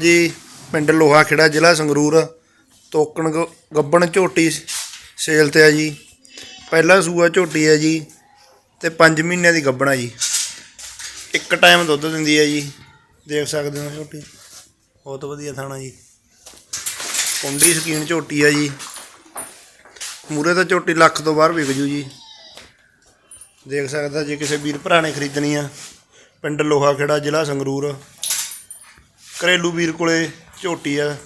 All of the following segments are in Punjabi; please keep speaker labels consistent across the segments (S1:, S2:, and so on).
S1: ਜੀ, ਪਿੰਡ ਲੋਹਾ ਖੇੜਾ ਜ਼ਿਲ੍ਹਾ ਸੰਗਰੂਰ, ਤੋਕਣ ਗ- ਗੱਬਣ ਝੋਟੀ ਸੇਲ ਤੇ ਆ ਜੀ। ਪਹਿਲਾ ਸੂਆ ਝੋਟੀ ਹੈ ਜੀ ਤੇ 5 ਮਹੀਨਿਆਂ ਦੀ ਗੱਬਣ ਆ ਜੀ। ਇੱਕ ਟਾਈਮ ਦੁੱਧ ਦਿੰਦੀ ਹੈ ਜੀ। ਦੇਖ ਸਕਦੇ ਹੋ ਝੋਟੀ। ਬਹੁਤ ਵਧੀਆ ਥਾਣਾ ਜੀ। ਕੁੰਡੀ ਸਕੀਨ ਝੋਟੀ ਹੈ ਜੀ। ਮੂਰੇ ਤਾਂ ਝੋਟੀ ਲੱਖ ਤੋਂ ਬਾਹਰ ਵਿਕ ਜੂ ਜੀ। ਦੇਖ ਸਕਦਾ ਜੇ ਕਿਸੇ ਵੀਰ ਭਰਾ ਨੇ ਖਰੀਦਣੀ ਆ। ਪਿੰਡ ਲੋਹਾ ਖੇੜਾ ਜ਼ਿਲ੍ਹਾ ਸੰਗਰੂਰ। ਘਰੇਲੂ ਵੀਰ ਕੋਲੇ ਝੋਟੀ ਆ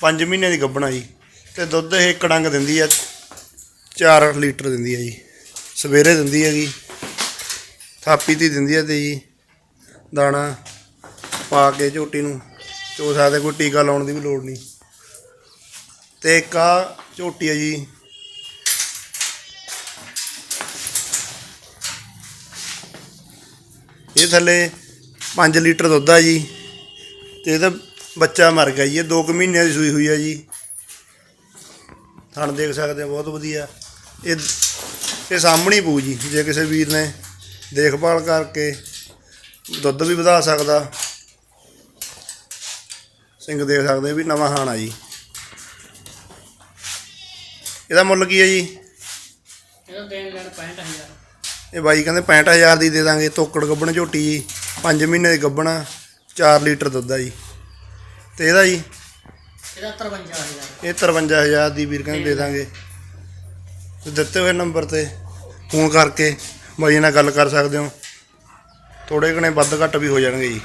S1: 5 ਮਹੀਨੇ ਦੀ ਗੱਭਣਾ ਜੀ, ਤੇ ਦੁੱਧ ਇਹ ਇੱਕ ਡੰਗ ਦਿੰਦੀ ਆ 4 ਲੀਟਰ ਦਿੰਦੀ ਆ ਜੀ, ਸਵੇਰੇ ਦਿੰਦੀ ਹੈਗੀ ਥਾਪੀ ਤੀ ਦਿੰਦੀ ਆ ਤੇ ਜੀ, ਦਾਣਾ ਪਾ ਕੇ ਝੋਟੀ ਨੂੰ ਚੋ ਸਕਦੇ ਕੋਈ ਟੀਕਾ ਲਾਉਣ ਦੀ ਵੀ ਲੋੜ ਨਹੀਂ। ਤੇ ਇੱਕ ਆ ਝੋਟੀ ਆ ਜੀ, ਇਹ ਥੱਲੇ 5 ਲੀਟਰ ਦੁੱਧ ਆ ਜੀ ਤੇ ਇਹਦਾ ਬੱਚਾ ਮਰ ਗਿਆ ਜੀ ਇਹ 2 ਕੁ ਮਹੀਨਿਆਂ ਦੀ ਸੂਈ ਹੋਈ ਆ ਜੀ। ਥਣ ਦੇਖ ਸਕਦੇ ਆ ਬਹੁਤ ਵਧੀਆ। ਇਹ ਇਹ ਸਾਹਮਣੇ ਹੀ ਪੂ ਜੀ ਜੇ ਕਿਸੇ ਵੀਰ ਨੇ ਦੇਖਭਾਲ ਕਰਕੇ ਦੁੱਧ ਵੀ ਵਧਾ ਸਕਦਾ। ਸਿੰਘ ਦੇਖ ਸਕਦੇ ਵੀ ਨਵਾਂ ਹਾਣ ਜੀ। ਇਹਦਾ ਮੁੱਲ ਕੀ ਹੈ ਜੀ?
S2: ਇਹਦਾ ਦੇਣ ਲੈਣ 65000
S1: ਇਹ ਬਾਈ ਕਹਿੰਦੇ 65000 ਦੀ ਦੇ ਦਾਂਗੇ ਤੋਕੜ ਗੱਬਣ ਝੋਟੀ ਜੀ 5 ਮਹੀਨੇ ਦੀ ਗੱਬਣ 4 ਲੀਟਰ ਦੁੱਧ ਆ ਜੀ। ਤੇ ਇਹਦਾ ਜੀ?
S2: ਇਹਦਾ 53000
S1: ਇਹ 53000 ਦੀ ਵੀਰ ਕਹਿੰਦੇ ਦੇ ਦਾਂਗੇ। ਤੇ ਦਿੱਤੇ ਹੋਏ ਨੰਬਰ ਤੇ ਫੋਨ ਕਰਕੇ ਬਾਈ ਨਾਲ ਗੱਲ ਕਰ ਸਕਦੇ ਹੋ। ਥੋੜੇ ਘਣੇ ਵੱਧ ਘੱਟ ਵੀ ਹੋ ਜਾਣਗੇ ਜੀ।